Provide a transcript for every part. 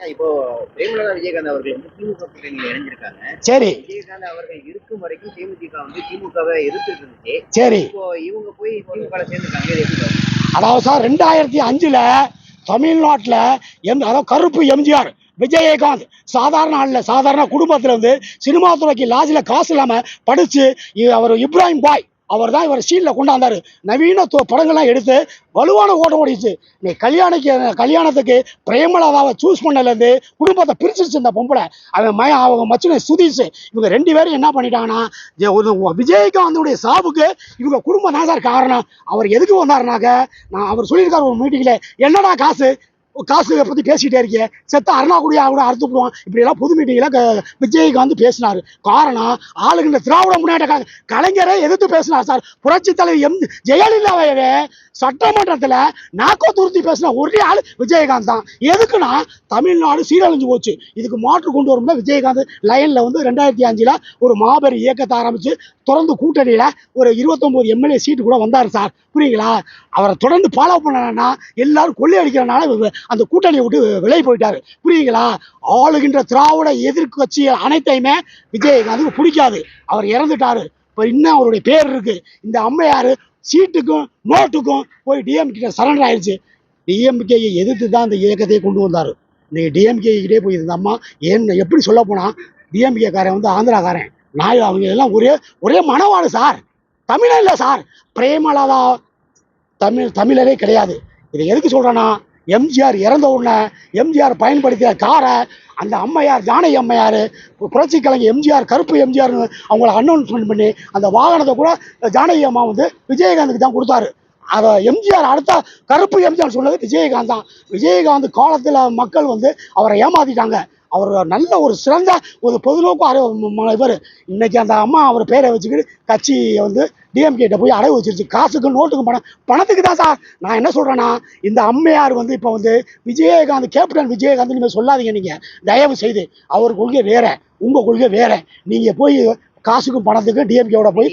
இப்போ பிரேமலதா விஜயகாந்த் அவர்கள் வந்து திமுக கூட்டணியில் இணைஞ்சிருக்காங்க. சரி. விஜயகாந்த் அவர்கள் இருக்கும் வரைக்கும் தேமுதிக வந்து திமுகவை எதிர்த்துட்டு இருந்துச்சு சரி. இப்போ இவங்க போய் திமுக சேர்ந்துருக்காங்க? அதாவது சார் ரெண்டாயிரத்தி அஞ்சுல தமிழ்நாட்டில் எம் அதாவது கருப்பு எம்ஜிஆர் விஜயகாந்த் சாதாரண ஆள்ல சாதாரண குடும்பத்துல இருந்து சினிமா துறைக்கு லாஜில் காசு இல்லாம படிச்சு இ- அவர் இப்ராஹிம் பாய் அவர் தான் இவர் சீனில் கொண்டாந்தார். நவீன படங்கள்லாம் எடுத்து வலுவான ஓட்டம் ஓடிச்சு. நீ கல்யாணிக்கு கல்யாணத்துக்கு பிரேமலதாவை சூஸ் பண்ணலேருந்து குடும்பத்தை பிரிச்சிருச்சு இந்த பொம்பளை. அவன் மய அவங்க மச்சினை சுதீஷ் இவங்க ரெண்டு பேரும் என்ன பண்ணிட்டாங்கன்னா ஜெ- ஒரு சாவுக்கு இவங்க குடும்பம் தான் சார் காரணம். அவர் எதுக்கு வந்தாருனாக்க நான் அவர் சொல்லியிருக்காரு ஒரு மீட்டிங்கில் என்னடா காசு? காசு பற்றி பேசிக்கிட்டே இருக்கீங்க. செத்த அருணாக்குடியா கூட அறுத்து போடுவான் இப்படியெல்லாம் பொது மீட்டிங்கில் விஜயகாந்த் பேசினார். காரணம் ஆளுகின்ற திராவிட முன்னேற்ற கலைஞரை எதிர்த்து பேசினார் சார். புரட்சி தலைவர் எம் ஜெயலலிதாவே சட்டமன்றத்தில் நாக்கோ துருத்தி பேசின ஒரே ஆள் விஜயகாந்த் தான். எதுக்குன்னா தமிழ்நாடு சீரழிஞ்சு போச்சு. இதுக்கு மாற்று கொண்டு வரும்போது விஜயகாந்த். லைனில் வந்து ரெண்டாயிரத்தி அஞ்சில் ஒரு மாபெரும் இயக்கத்தை ஆரம்பித்து தொடர்ந்து கூட்டணியில் ஒரு இருபத்தொம்போது எம்எல்ஏ சீட்டு கூட வந்தார் சார். புரியுங்களா? அவரை தொடர்ந்து ஃபாலோ பண்ணனா எல்லாரும் கொள்ளையடிக்கிறனால அடிக்கிறனால அந்த கூட்டணியை விட்டு விலகி போயிட்டாரு. புரியுங்களா ஆளுகின்ற திராவிட எதிர்க்கட்சிகள் அனைத்தையுமே விஜயகாந்துக்கு பிடிக்காது. அவர் இறந்துட்டாரு. இப்போ இன்னும் அவருடைய பேர் இருக்கு. இந்த அம்மையார் சீட்டுக்கும் நோட்டுக்கும் போய் டிஎம் கிட்ட சரண்டர் ஆயிடுச்சு டிஎம்கேயை எதிர்த்து தான் இந்த இயக்கத்தையே கொண்டு வந்தார். இன்னைக்கு டிஎம்கே கிட்டே போய் இந்த அம்மா என்ன எப்படி சொல்ல போனால் டிஎம்கே காரன் வந்து ஆந்திராக்காரன் நாய் அவங்க எல்லாம் ஒரே ஒரே மனவாடு சார் தமிழே இல்லை சார் பிரேமலதா தமிழ் தமிழரே கிடையாது. இதை எதுக்கு சொல்கிறேன்னா எம்ஜிஆர் இறந்த உடனே எம்ஜிஆர் பயன்படுத்திய காரை அந்த அம்மையார் ஜானகி அம்மையார் புரட்சி கலைஞர் எம்ஜிஆர் கருப்பு எம்ஜிஆர்னு அவங்கள அனௌன்ஸ்மெண்ட் பண்ணி அந்த வாகனத்தை கூட ஜானகி அம்மா வந்து விஜயகாந்துக்கு தான் கொடுத்தாரு. அதை எம்ஜிஆர் அடுத்த கருப்பு எம்ஜிஆர் சொன்னது விஜயகாந்த் தான். விஜயகாந்த் காலத்தில் மக்கள் வந்து அவரை ஏமாத்திட்டாங்க. அவர் நல்ல ஒரு சிறந்த ஒரு பொதுநோக்கு அறை இவர். இன்னைக்கு அந்த அம்மா அவர் பேரை வச்சுக்கிட்டு கட்சியை வந்து டிஎம்கேட்ட போய் அடகு வச்சிருச்சு. காசுக்கு நோட்டுக்கு பணம். பணத்துக்கு தான் சார். நான் என்ன சொல்கிறேன்னா இந்த அம்மையார் வந்து இப்போ வந்து விஜயகாந்த் கேப்டன் விஜயகாந்த் நீங்கள் சொல்லாதீங்க நீங்கள் தயவு செய்து அவர் கொள்கை வேற. உங்கள் கொள்கை வேற. நீங்கள் போய் காசுக்கும் பணத்துக்கும் டிஎம்கேவோட போய்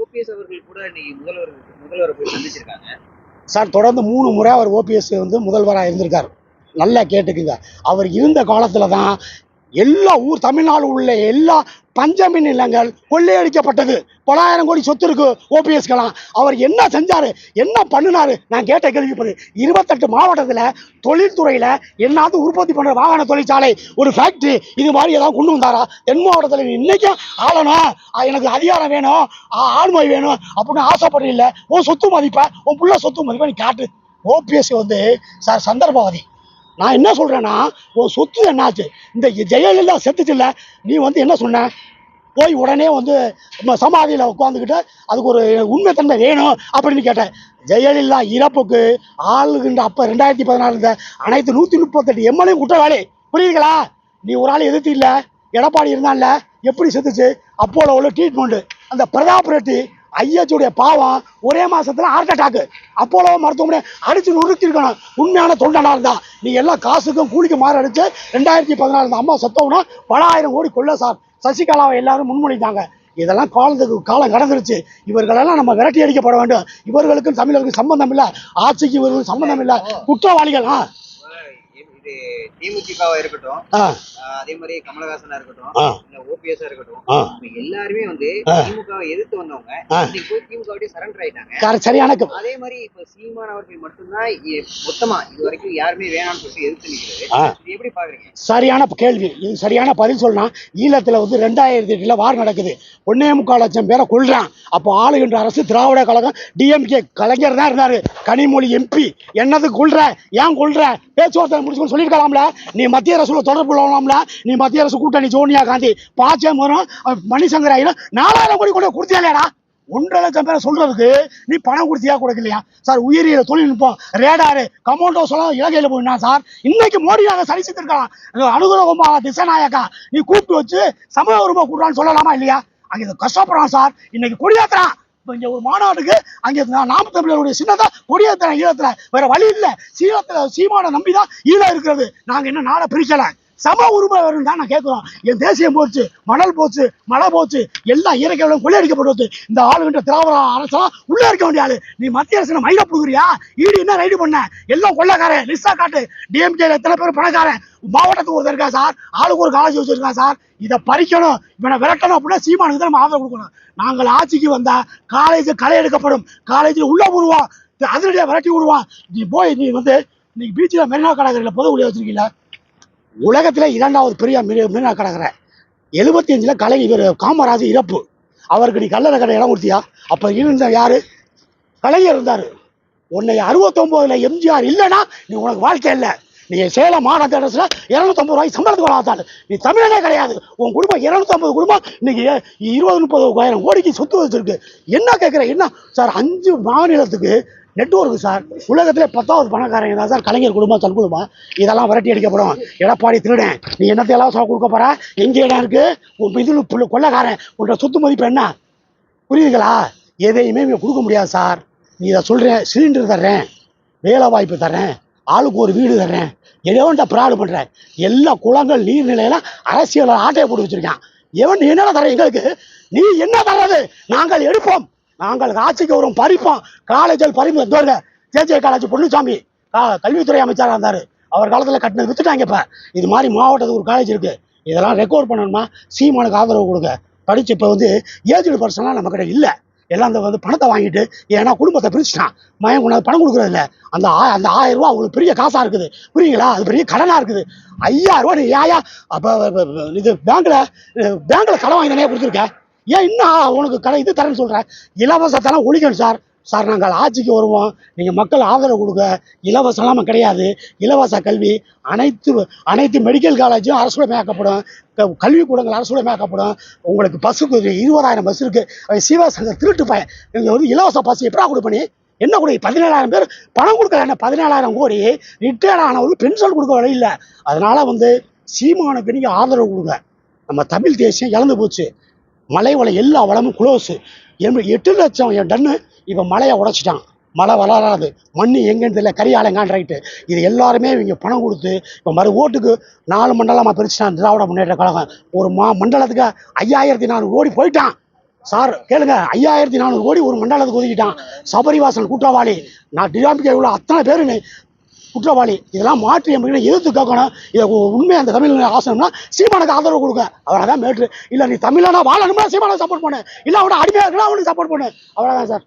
ஓபிஎஸ் அவர்கள் கூட முதல்வர் முதல்வரை போய் சந்திச்சிருக்காங்க. சார் தொடர்ந்து மூணு முறை அவர் ஓபிஎஸ் வந்து முதல்வராக இருந்திருக்கார். நல்லா கேட்டுக்குங்க. அவர் இருந்த காலத்தில் தான் எல்லா ஊர் தமிழ்நாடு உள்ள எல்லா பஞ்சமி நிலங்கள் கொள்ளையடிக்கப்பட்டது. பலாயிரம் கோடி சொத்து இருக்கு ஓபிஎஸ்கெல்லாம் அவர் என்ன செஞ்சாரு? என்ன பண்ணினாரு? நான் கேட்ட கேள்விப்படு. இருபத்தெட்டு மாவட்டத்தில் தொழில்துறையில் என்னாவது உற்பத்தி பண்ணுற வாகன தொழிற்சாலை ஒரு ஃபேக்ட்ரி இது மாதிரி ஏதாவது கொண்டு வந்தாரா? தென் மாவட்டத்தில் இன்னைக்கும் ஆளணும் எனக்கு அதிகாரம் வேணும். ஆ, ஆண்மை வேணும் அப்படின்னு ஆசைப்படுறீல்ல உன் சொத்து மதிப்பை உன் புள்ள சொத்து மதிப்பை நீ காட்டு. ஓபிஎஸ் வந்து சார் சந்தர்ப்பவாதி. நான் என்ன சொல்கிறேன்னா உன் சொத்து என்னாச்சு? இந்த ஜெயலலிதா செத்துச்சுல்ல நீ வந்து என்ன சொன்ன? போய் உடனே வந்து சமாதியில் உட்காந்துக்கிட்டு அதுக்கு ஒரு உண்மைத்தன்மை வேணும் அப்படின்னு கேட்டேன். ஜெயலலிதா இறப்புக்கு ஆளுகின்ற அப்போ ரெண்டாயிரத்தி பதினாறு இந்த அனைத்து நூற்றி முப்பத்தெட்டு எம்எல்ஏ குற்றவாளி. புரியுதுங்களா? நீ ஒரு ஆள் எதிர்த்து இல்லை எடப்பாடி இருந்தான்ல எப்படி செத்துச்சு? அப்போல உள்ள ட்ரீட்மெண்ட்டு அந்த பிரதாப் ரெட்டி ஐயாச்சுடைய பாவம் ஒரே மாதத்தில் ஹார்ட் அட்டாக்கு அப்போலோ மருத்துவமனை அடிச்சு நுறுக்கிருக்கணும் உண்மையான தொண்டனா இருந்தா நீ எல்லாம் காசுக்கும் கூலிக்கு மாற அடிச்சு ரெண்டாயிரத்தி பதினாலு இந்த அம்மா செத்தவனா பல ஆயிரம் கோடி கொள்ள சார். சசிகலாவை எல்லாரும் முன்மொழிந்தாங்க. இதெல்லாம் காலத்துக்கு காலம் கடந்துருச்சு. இவர்களெல்லாம் நம்ம விரட்டி அடிக்கப்பட வேண்டும். இவர்களுக்கும் தமிழர்களுக்கும் சம்பந்தம் இல்லை. ஆட்சிக்கு இவர்களுக்கும் சம்பந்தம் இல்லை. குற்றவாளிகள் தேமுதிகவா இருக்கட்டும் அதே மாதிரி கமலஹாசனா இருக்கட்டும் ஆ. இல்ல ஓபிஎஸ் இருக்கட்டும் எல்லாருமே வந்து. திமுகவை எதிர்த்து வந்தவங்க. இன்னைக்கு போய் திமுக அப்படியே சரண்டர் ஆயிட்டாங்க. சரியான அதே மாதிரி இப்ப சீமான் அவர்கள் மட்டும்தான் மொத்தமா இது வரைக்கும் யாருமே வேணாம்னு சொல்லி எதிர்த்து நிக்கிறது. எப்படி பாக்குறீங்க? சரியான கேள்வி இது சரியான பதில் சொல்லலாம் ஈழத்தில் வந்து ரெண்டாயிரத்தி எட்டில் வார் நடக்குது. ஒன்னே முக்கால் லட்சம் பேரை கொள்றான் அப்போ ஆளுகின்ற அரசு திராவிட கழகம் டிஎம்கே கலைஞர் தான் இருந்தார். கனிமொழி எம்பி என்னதுக்கு கொள்ற ஏன் கொள்ற பேச்சுவார்த்தை முடிச்சுக்கணும் சொல்லியிருக்கலாம்ல? நீ மத்திய அரசுல தொடர்பு கொள்ளலாம்ல நீ மத்திய அரசு கூட்டணி சோனியா காந்தி பாச்சம் வரும் மணிசங்கர் ஆயிரம் நாலாயிரம் கோடி கூட கொடுத்தியாலேடா ஒன்றரை லட்சம் பேரை சொல்றதுக்கு நீ பணம் கொடுத்தியா கொடுக்கலையா? சார் உயிரியல் தொழில்நுட்பம் ரேடாரு கமோண்டோ சொல்ல இலங்கையில் போயினா சார். இன்னைக்கு மோடி நாங்கள் சரி செஞ்சிருக்கலாம். அனுகுணகுமா திசநாயக்கா நீ கூப்பிட்டு வச்சு சமய உரிமை கூட்டுறான்னு சொல்லலாமா இல்லையா? அங்கே இது கஷ்டப்படுறான் சார். இன்னைக்கு கொடியாத்துறான் இப்போ இங்கே ஒரு மாநாட்டுக்கு அங்கே நாம் தமிழருடைய சின்னத்தை கொடியேற்றுறேன் ஈழத்தில் வேற வழி இல்லை. சீலத்தில் சீமான நம்பி தான் ஈழம் இருக்கிறது. நாங்கள் என்ன நாடை பிரிக்கலை. சம உரிமை வரும் தான் நான் கேட்குறோம். என் தேசியம் போச்சு மணல் போச்சு மழை போச்சு எல்லாம் இயற்கையோட வளம் கொள்ளையடிக்கப்பட்டு இந்த ஆளுகின்ற திராவிட அரசெல்லாம் உள்ளே இருக்க வேண்டிய ஆளு. நீ மத்திய அரசு மயில புடுங்குறியா? ஈடு என்ன ரைடு பண்ண? எல்லாம் கொள்ளக்காரன் லிஸ்டா காட்டு. டிஎம்கேல எத்தனை பேர் பணக்காரன்? மாவட்டத்துக்கு ஒருத்தர் இருக்கா சார்? ஆளுக்கு ஒரு காலேஜ் வச்சிருக்கான் சார்? இதை பறிக்கணும் இவனை விரட்டணும் அப்படின்னா சீமானுக்கு தான் நம்ம ஆதரவு கொடுக்கணும். நாங்கள் ஆட்சிக்கு வந்தால் காலேஜ் களை எடுக்கப்படும். காலேஜில் உள்ளே விடுவோம் அதிரடியாக விரட்டி விடுவான். நீ போய் நீ வந்து இன்னைக்கு பீச்சில் மெரினா கடற்கரையில் பொது குடியை வச்சிருக்கீங்களா உலகத்தில் இரண்டாவது பெரிய மீனா கடற்கரை எழுபத்தி அஞ்சில் கலை இவர் காமராஜ் இறப்பு. அவருக்கு நீ கல்லறை கடை இடம் கொடுத்தியா? அப்போ இருந்த யார்? கலைஞர் இருந்தார். உன்னை அறுபத்தொம்போதில் எம்ஜிஆர் இல்லைன்னா நீ உனக்கு வாழ்க்கை இல்லை. நீ சேலம் மாநகரத்தில் இரநூத்தம்பது ரூபாய்க்கு சம்பளத்துக்கு வராதாள் நீ தமிழனே கிடையாது. உன் குடும்பம் இரநூத்தம்பது குடும்பம் இன்னைக்கு இருபது முப்பது ஆயிரம் கோடிக்கு சொத்து வச்சிருக்கு. என்ன கேட்குற என்ன? சார் அஞ்சு மாநிலத்துக்கு நெட்ஒர்க் சார். உலகத்திலே பத்தாவது பணக்காரங்க தான் சார் கலைஞர் குடும்பம் தன் குடும்பம் இதெல்லாம் விரட்டி அடிக்கப்படும் எடப்பாடி திருடன் நீ என்னத்தையெல்லாம் சொல்ல கொடுக்க போற? எங்கே இடம் இருக்கு? உன் இதில் கொள்ளக்காரன் உன்னோட சொத்து மதிப்பு என்ன? புரியுதுங்களா? எதையுமே கொடுக்க முடியாது சார். நீ இதை சொல்கிறேன் சிலிண்டர் தர்றேன் வேலை வாய்ப்பு தர்றேன் ஆளுக்கு ஒரு வீடு தர்றேன் எவன்ட்ட ப்ராடு பண்ணுறேன் எல்லா குளங்கள் நீர்நிலையெல்லாம் அரசியல் ஆட்டையை போட்டு வச்சுருக்கான். எவன் நீ என்ன தர எங்களுக்கு? நீ என்ன தர்றது? நாங்கள் எடுப்போம். நாங்கள் ஆட்சிக்கு வரும் பறிப்போம் காலேஜில் பறிப்பு தோறுங்க ஜேஜே காலேஜ் பொன்னுசாமி கல்வித்துறை அமைச்சராக இருந்தார். அவர் காலத்தில் கட்டினது வித்துட்டாங்க இப்போ. இது மாதிரி மாவட்டத்துக்கு ஒரு காலேஜ் இருக்குது இதெல்லாம் ரெக்கார்ட் பண்ணணுமா? சீமானுக்கு ஆதரவு கொடுங்க. படித்து இப்போ வந்து ஏஜ்டு பர்சன்லாம் நம்ம கிட்ட இல்லை. எல்லாம் அந்த வந்து பணத்தை வாங்கிட்டு ஏன்னா குடும்பத்தை பிரிச்சுட்டான். மயம் கொண்டாந்து பணம் கொடுக்குறது இல்லை. அந்த ஆ அந்த ஆயிரம் ரூபா அவங்களுக்கு பெரிய காசாக இருக்குது. புரியுங்களா? அது பெரிய கடனாக இருக்குது. ஐயாயிரம் ரூபா நீ ஏயா அப்போ இது பேங்க்கில் பேங்க்கில் கடன் வாங்கி தானே கொடுத்துருக்கேன் ஏன் இன்னும் உனக்கு கடை இது தரேன்னு சொல்கிறேன் இலவசத்தெல்லாம் ஒழிக்கணும் சார். சார் நாங்கள் ஆட்சிக்கு வருவோம். நீங்கள் மக்கள் ஆதரவு கொடுக்க இலவசம்லாம் கிடையாது. இலவச கல்வி அனைத்து அனைத்து மெடிக்கல் காலேஜும் அரசுடைமையாக்கப்படும் க- கல்விக்கூடங்கள் அரசுடைமையாக்கப்படும் உங்களுக்கு பஸ்ஸுக்கு இருபதாயிரம் பஸ் இருக்குது சிவசங்க திருட்டு பையன். நீங்கள் வந்து இலவச பஸ் எப்படா கொடுப்பனி? என்ன கூட பதினேழாயிரம் பேர் பணம் கொடுக்கல என்ன பதினேழாயிரம் கோடி? ரிட்டையர்ட் ஆனவங்களுக்கு பென்ஷன் கொடுக்க வழி இல்லை. அதனால் வந்து சீமானுக்கு நீங்கள் ஆதரவு கொடுங்க. நம்ம தமிழ் தேசியம் இழந்து போச்சு. மலை வலை எல்லா வளமும் குளோஸு எட்டு லட்சம் என் டன்னு இப்போ மலையை உடைச்சிட்டான். மழை வளராது. மண் எங்கேன்னு தெரியல. கரியாலங்கான் ரைட்டு இது எல்லாருமே இவங்க பணம் கொடுத்து இப்போ மறு ஓட்டுக்கு நாலு மண்டலமாக பிரிச்சுட்டான் திராவிட முன்னேற்ற கழகம். ஒரு மா மண்டலத்துக்கு ஐயாயிரத்தி நானூறு கோடி போயிட்டான். சார் கேளுங்க. ஐயாயிரத்தி நானூறு கோடி ஒரு மண்டலத்துக்கு ஒதுக்கிட்டான். சபரிவாசன் குற்றவாளி நான் டிராம்பிக்கை உள்ள அத்தனை பேருன்னு குற்றவாளி. இதெல்லாம் மாற்றி அமைகளை எதிர்த்து கேட்கணும். இதை உ- அந்த தமிழ் ஆசனம்னா சீமானுக்கு ஆதரவு கொடுங்க. தான் மேட்ரு. இல்லை நீ தமிழனா வாழணும்னா சீமானை சப்போர்ட் பண்ணு. இல்லை அவனை அடிமையாக இருக்கா அவனுக்கு சப்போர்ட் பண்ணு. அவ்வளோதான் சார்.